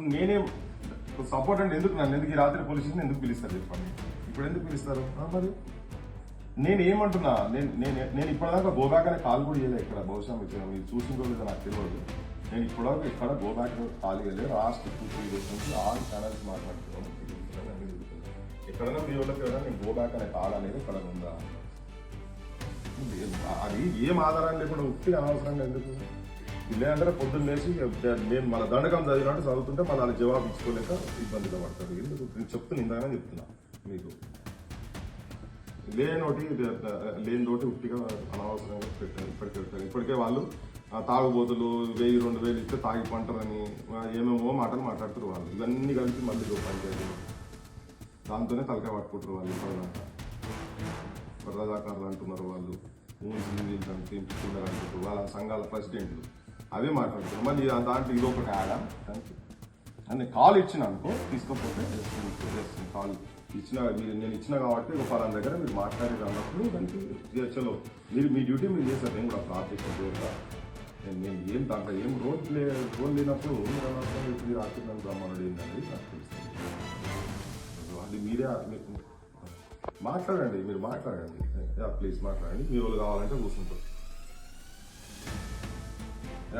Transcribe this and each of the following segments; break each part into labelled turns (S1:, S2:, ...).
S1: ఇప్పుడు నేనేం సపోర్ట్ అంటే ఎందుకు నన్ను? ఎందుకు ఈ రాత్రి పోలీసులు ఎందుకు పిలుస్తారు చెప్పండి? ఇప్పుడు ఎందుకు పిలుస్తారు? మరి నేను ఏమంటున్నా? నేను నేను నేను ఇప్పటిదాకా గోబ్యాక్ అనే కాల్ కూడా చేయలేదు ఇక్కడ బహుశా మీరు మీరు చూసిందో లేదో నాకు తెలియదు. నేను ఇప్పటివరకు ఇక్కడ గోబ్యాక్ కాల్ చేయలేదు. లాస్ట్ టూ త్రీ డేస్ నుంచి ఆల్ ఛానల్స్ మాట్లాడుతున్నాను. ఎక్కడైనా మీ వాళ్ళకి ఎవరైనా నేను గోబ్యాక్ అనే కాల్ అనేది ఇక్కడ ఉందా? అది ఏం ఆధారం లేకుండా ఉత్తి అనవసరంగా ఎందుకు? లేదంటే పొద్దున్న లేచి నేను మన దండకం చదివినట్టు చదువుతుంటే మన వాళ్ళ జవాబు ఇచ్చుకోలేక ఇబ్బందిగా పడతాడు ఎందుకు? నేను చెప్తున్నా ఇందాకనే చెప్తున్నా మీకు. లేనోటి లేనితోటి ఉట్టిగా అనవసరంగా పెట్టారు. ఇప్పటికే పెట్టారు. ఇప్పటికే వాళ్ళు తాగుబోతులు వెయ్యి రెండు వేలు ఇస్తే తాగి పంటరని ఏమేమో మాటలు మాట్లాడుతారు వాళ్ళు. ఇవన్నీ కలిపి మళ్ళీ ఇదో పంచాయతీ. దాంతోనే తలకాయ పట్టుకుంటారు వాళ్ళు ఇప్పటిదాకా రజాకారులు అంటున్నారు వాళ్ళు. మూవీస్ తింటున్నారు అంటున్నారు వాళ్ళ సంఘాల ప్రెసిడెంట్లు. అవే మాట్లాడుతున్నారు మళ్ళీ దాంట్లో ఇది ఒకటి యాడా దానికి అని కాల్ ఇచ్చిన అనుకో తీసుకోకపోతే కాల్ ఇచ్చిన మీరు నేను ఇచ్చిన కాబట్టి ఒక ఫలాన్ దగ్గర మీరు మాట్లాడేది అన్నప్పుడు దానికి చలో. మీరు మీ డ్యూటీ మీరు చేస్తారు. నేను కూడా ప్రార్థిస్తాను దేవుడా నేను నేను ఏం దాంట్లో ఏం రోడ్ లే రోడ్ లేనప్పుడు మీరు అనవసరంగా ఇప్పుడు మీరు ఏంటండి నాకు తెలుస్తుంది. అది మీరే మీకు మాట్లాడండి మీరు మాట్లాడండి. ప్లీజ్ మాట్లాడండి. మీ వాళ్ళు కావాలంటే కూర్చుంటారు.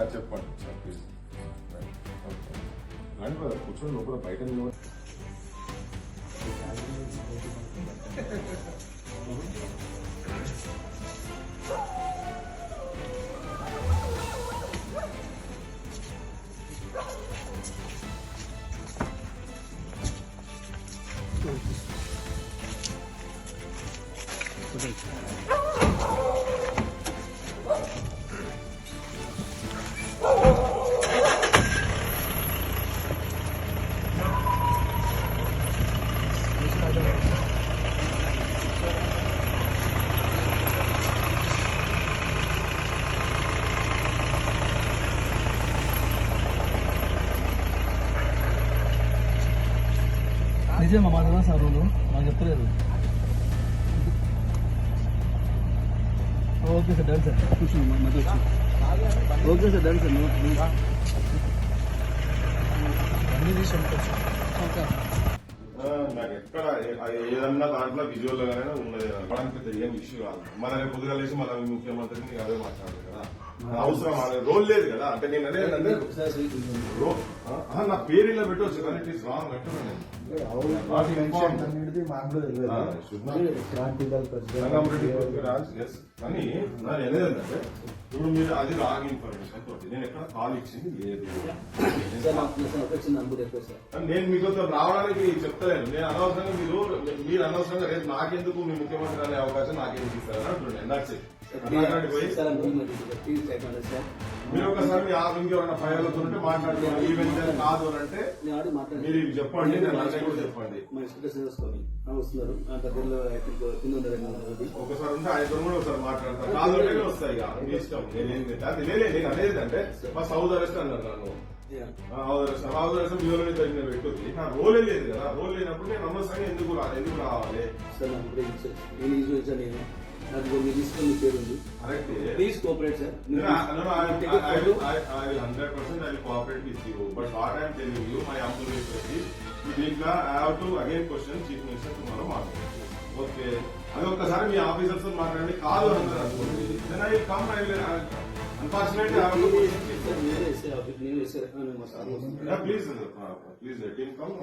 S1: చెప్పండి సార్ ప్లీజ్ రండి బ్రదర్ కూర్చొని లోపల బయట నిలబడి
S2: నిజమా మాట్లాడా సార్ రోజు నాకు చెప్తలేదు. Okay sir done sir. Okay sir done sir నువ్వు. అన్ని తీసి ఓకే.
S1: ఎక్కడ అది ఏదన్నా దాంట్లో విజువల్ గానే ఉన్నది మనకి పెద్ద ఏం ఇష్యూ కాదు. మన రేపు పొద్దుగా లేచి మన ముఖ్యమంత్రిని నీకు అదే మాట్లాడాలి కదా. అవసరం అది రోల్ లేదు కదా. అంటే నేను ఆ, నా పేరు ఇలా పెట్టవచ్చు కానీ ఇట్ ఈస్ రాంగ్ నేను. కానీ నా అనేది ఏంటంటే ఇప్పుడు మీరు అది రాంగ్ ఇన్ఫర్మేషన్ నేను ఎక్కడ కాల్ ఇచ్చింది లేదు. నేను మీకు రావడానికి చెప్తలేను. నేను అనవసరంగా మీరు మీరు అనవసరంగా రేపు నాకెందుకు మీ ముఖ్యమంత్రి అనే అవకాశం నాకేం ఇస్తారని అంటున్నాను నాకు మీరు ఒకసారి మీ ఆఫ్ ఇంకెవరైనా ఫైవ్ ఉంటే మాట్లాడుతున్నారు ఈవెంట్ కాదు అని అంటే మీరు చెప్పండి కూడా చెప్పండి.
S2: వస్తున్నారు. ఆ దగ్గరలో కింద
S1: ఒకసారి ఉంటే ఆయన కూడా ఒకసారి మాట్లాడతారు. కాదు అంటే వస్తాయి ఇక. మీ ఇష్టం. నేనేం అది లేలే నేను అనేది అంటే మా సౌద్ అరెస్ట్ అన్నారు నన్ను. అరెస్ట్ బ్యూరోని తగిన పెట్టుద్ది నా రోలే లేదు కదా. రోల్ లేనప్పుడు నేను అనవసరంగా ఎందుకు ఎందుకు రావాలి?
S2: సార్. నేను. ఇప్పుడు మీరు తీసుకుని పేరు ఉంది. Please cooperate sir
S1: No, no, no, I, I, I, will, I, I will 100% I will cooperate with you. But what I am telling you, my humble request is, దీంట్లో I have to again question Chief Minister tomorrow morning. Okay అది ఒక్కసారి మీ officers మాట్లాడండి. కాదు అన్నారు అనుకోండి. Then I come I I to question chief please please team come